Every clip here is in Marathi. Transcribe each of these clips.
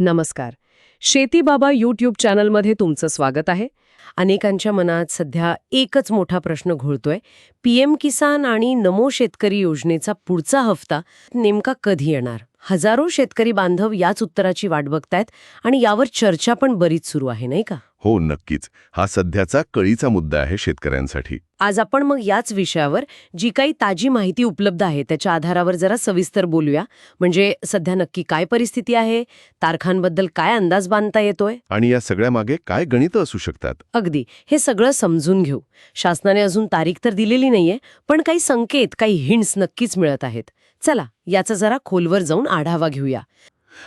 नमस्कार. शेती बाबा यूट्यूब चॅनलमध्ये तुमचं स्वागत आहे. अनेकांच्या मनात सध्या एकच मोठा प्रश्न घोळतोय. पीएम किसान आणि नमो शेतकरी योजनेचा पुढचा हफ्ता नेमका कधी येणार? हजारो शेतकरी बांधव याच उत्तराची वाट बघतायत आणि यावर चर्चा पण बरीच सुरू आहे नाही का? हो नक्कीच. हा सध्याचा कळीचा मुद्दा आहे शेतकऱ्यांसाठी. आज आपण मग याच विषयावर जी काही ताजी माहिती उपलब्ध आहे त्याच्या आधारावर जरा सविस्तर बोलूया. म्हणजे सध्या नक्की काय परिस्थिती आहे? तारखांबद्दल काय अंदाज बांधता येतोय? आणि या सगळ्यामागे काय गणित असू शकतात? अगदी. हे सगळं समजून घेऊ. शासनाने अजून तारीख तर दिलेली नाहीये पण काही संकेत काही हिंट्स नक्कीच मिळत आहेत. चला याचा जरा खोलवर जाऊन आढावा घेऊया.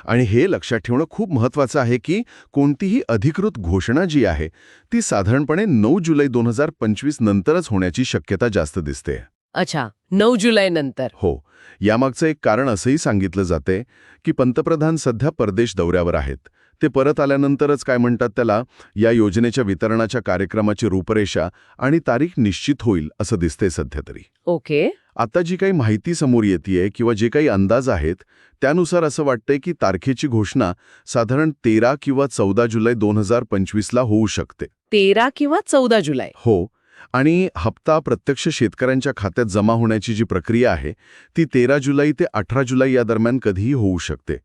आणि हे लक्षात ठेवणं खूप महत्वाचं आहे की कोणतीही अधिकृत घोषणा जी आहे ती साधारणपणे नऊ जुलै दोन हजार पंचवीस नंतरच होण्याची शक्यता जास्त दिसते. अच्छा नऊ जुलै नंतर. हो यामागचं एक कारण असंही सांगितलं जाते की पंतप्रधान सध्या परदेश दौऱ्यावर आहेत. ते परत आल्यानंतरच काय म्हणतात त्याला या योजनेच्या वितरणाच्या कार्यक्रमाची रूपरेषा आणि तारीख निश्चित होईल असं दिसतंय सध्या तरी. ओके. आता जी काही माहिती समोर येते किंवा जे काही अंदाज आहेत त्यानुसार असं वाटतंय की तारखेची घोषणा साधारण तेरा किंवा चौदा जुलै दोन हजार पंचवीसला होऊ शकते. तेरा किंवा चौदा जुलै. हो. आणि हप्ता प्रत्यक्ष शेतकऱ्यांच्या खात्यात जमा होण्याची जी प्रक्रिया आहे ती तेरा जुलै ते अठरा जुलै या दरम्यान कधीही होऊ शकते.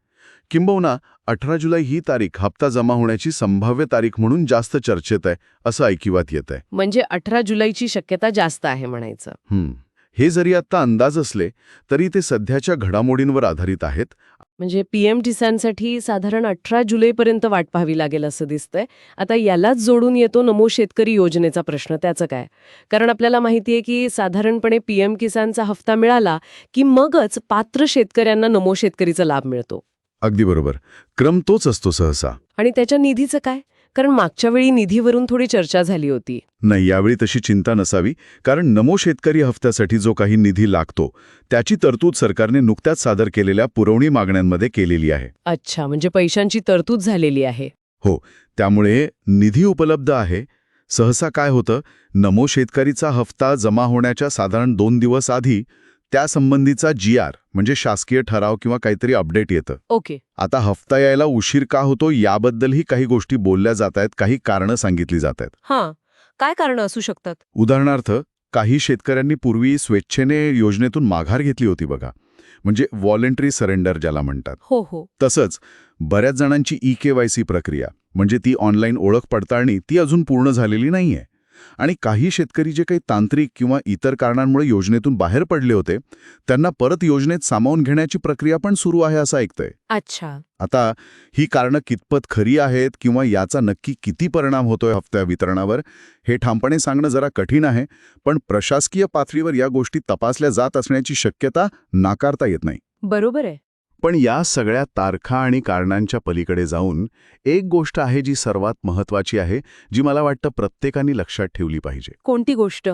किंबहुना अठरा जुलै ही तारीख हप्ता जमा होण्याची संभाव्य तारीख म्हणून जास्त चर्चेत आहे असं ऐकिवात येत आहे. म्हणजे अठरा जुलैची शक्यता जास्त आहे म्हणायचं. हं. हे जरी आत्ता अंदाज असले तरी ते सध्याच्या घडामोडींवर आधारित आहेत. म्हणजे पीएम किसानसाठी साधारण अठरा जुलैपर्यंत वाट पाहावी लागेल असं दिसतंय. आता यालाच जोडून येतो नमो शेतकरी योजनेचा प्रश्न त्याचं काय? कारण आपल्याला माहिती आहे की साधारणपणे पीएम किसानचा हफ्ता मिळाला की मगच पात्र शेतकऱ्यांना नमो शेतकरीचा लाभ मिळतो. अगदी बरोबर. क्रम तोच असतो सहसा. आणि त्याच्या निधीचं काय? कारण मागच्या वेळी निधीवरून थोडी चर्चा झाली होती. नाही यावेळी तशी चिंता नसावी. कारण नमो शेतकरी हफ्त्यासाठी जो काही निधी लागतो त्याची तरतूद सरकारने नुकत्याच सादर केलेल्या पुरवणी मागण्यांमध्ये केलेली आहे. अच्छा म्हणजे पैशांची तरतूद झालेली आहे. त्यामुळे निधी उपलब्ध आहे. सहसा काय होतं? नमो शेतकरीचा हफ्ता जमा होण्याच्या साधारण दोन दिवस आधी त्यासंबंधीचा जी आर म्हणजे शासकीय ठराव किंवा काहीतरी अपडेट येतं. ओके. आता हफ्ता यायला उशीर का होतो याबद्दलही काही गोष्टी बोलल्या जात आहेत काही कारणं सांगितली जात आहेत. हां. काय कारण असू शकतात? उदाहरणार्थ काही शेतकऱ्यांनी पूर्वी स्वेच्छेने योजनेतून माघार घेतली होती बघा. म्हणजे व्हॉलेंटरी सरेंडर ज्याला म्हणतात. हो हो. तसंच बऱ्याच जणांची ई के वाय सी प्रक्रिया म्हणजे ती ऑनलाईन ओळख पडताळणी ती अजून पूर्ण झालेली नाहीये. आणि काही शेतकरी जे काही तांत्रिक किंवा इतर कारणांमुळे योजनेतून बाहेर पडले होते त्यांना परत योजनेत सामावून घेण्याची प्रक्रिया पण सुरू आहे असं ऐकतंय. अच्छा. आता ही कारणं कितपत खरी आहेत किंवा याचा नक्की किती परिणाम होतोय हफ्त्या वितरणावर हे ठामपणे सांगणं जरा कठीण आहे पण प्रशासकीय पातळीवर या गोष्टी तपासल्या जात असण्याची शक्यता नाकारता येत नाही. बरोबर आहे. पण या सगळ्या तारखा आणि कारणांच्या पलीकडे जाऊन एक गोष्ट आहे जी सर्वात महत्वाची आहे जी मला वाटतं प्रत्येकाने लक्षात ठेवली पाहिजे. कोणती गोष्ट?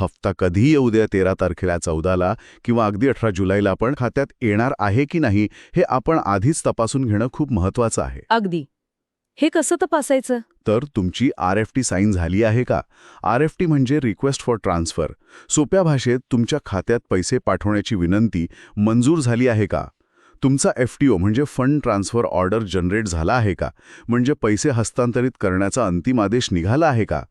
हफ्ता कधी येऊ द्या तेरा तारखेला चौदाला किंवा अगदी अठरा जुलैला पण खात्यात येणार आहे की नाही हे आपण आधीच तपासून घेणं खूप महत्वाचं आहे. अगदी. हे कसं तपासायचं? तर तुमची आर एफ टी साईन झाली आहे का? आर एफ टी म्हणजे रिक्वेस्ट फॉर ट्रान्सफर. सोप्या भाषेत तुमच्या खात्यात पैसे पाठवण्याची विनंती मंजूर झाली आहे का? तुमचा एफ टी ओ म्हणजे फंड ट्रान्सफर ऑर्डर जनरेट झाला आहे का? म्हणजे पैसे हस्तांतरित करण्याचा अंतिम आदेश निघाला आहे का?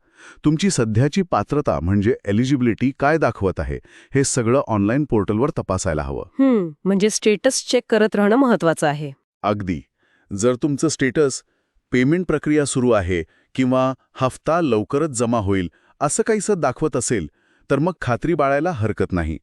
तुमची सध्याची पात्रता म्हणजे एलिजिबिलिटी काय दाखवत आहे? हे सगळं ऑनलाईन पोर्टलवर तपासायला हवं. हम्म म्हणजे स्टेटस चेक करत राहणं महत्वाचं आहे. अगदी. जर तुमचं स्टेटस पेमेंट प्रक्रिया सुरू आहे किंवा हफ्ता लवकरच जमा होईल असं काहीसं दाखवत असेल तर मग खात्री बाळायला हरकत नाही.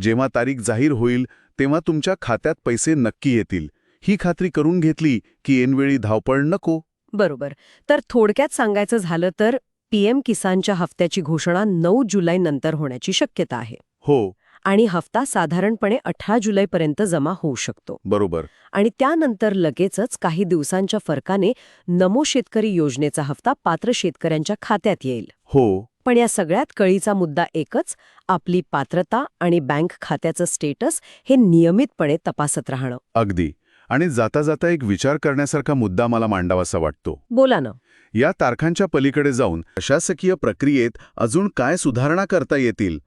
जेव्हा तारीख जाहीर होईल तेव्हा तुमच्या खात्यात पैसे नक्की येतील. ही खात्री करून घेतली की ऐनवेळी धावपळ नको. बरोबर. तर थोडक्यात सांगायचं झालं तर पीएम किसानच्या हफ्त्याची घोषणा नऊ जुलै नंतर होण्याची शक्यता आहे. हो. आणि हफ्ता साधारणपणे अठरा जुलैपर्यंत जमा होऊ शकतो. बरोबर. आणि त्यानंतर लगेचच काही दिवसांच्या फरकाने नमो शेतकरी योजनेचा हफ्ता पात्र शेतकऱ्यांच्या खात्यात येईल. हो. पण या सगळ्यात कळीचा मुद्दा एकच आपली पात्रता आणि बँक खात्याचं स्टेटस हे नियमितपणे तपासत राहणं. अगदी. आणि जाता जाता एक विचार करण्यासारखा मुद्दा मला मांडावासा वाटतो. बोला ना. या तारखांच्या पलीकडे जाऊन प्रशासकीय प्रक्रियेत अजून काय सुधारणा करता येतील?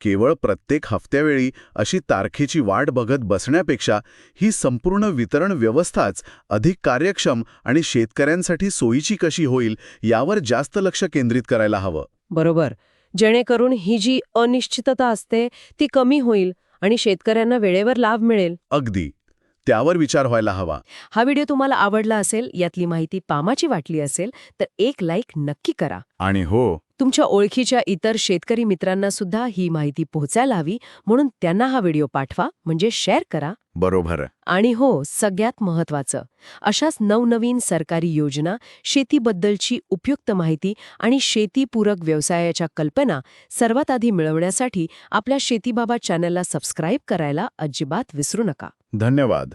केवळ प्रत्येक हफ्त्यावेळी अशी तारखेची वाट बघत बसण्यापेक्षा ही संपूर्ण वितरण व्यवस्थाच अधिक कार्यक्षम आणि शेतकऱ्यांसाठी सोयीची कशी होईल यावर जास्त लक्ष केंद्रित करायला हवं. बरोबर. जेणेकरून ही जी अनिश्चितता असते ती कमी होईल आणि शेतकऱ्यांना वेळेवर लाभ मिळेल. अगदी. त्यावर विचार व्हायला हवा. हा व्हिडिओ तुम्हाला आवडला असेल यातली माहिती पामाची वाटली असेल तर एक लाईक नक्की करा. आणि हो. तुमच्या ओळखीच्या इतर शेतकरी मित्रांना सुद्धा ही माहिती पोहोचायला हवी म्हणून त्यांना हा व्हिडिओ पाठवा म्हणजे शेअर करा. बरोबर. आणि हो सगळ्यात महत्वाचं अशाच नवनवीन सरकारी योजना शेतीबद्दलची उपयुक्त माहिती आणि शेतीपूरक व्यवसायाच्या कल्पना सर्वात आधी मिळवण्यासाठी आपल्या शेतीबाबा चॅनलला सबस्क्राईब करायला अजिबात विसरू नका. धन्यवाद.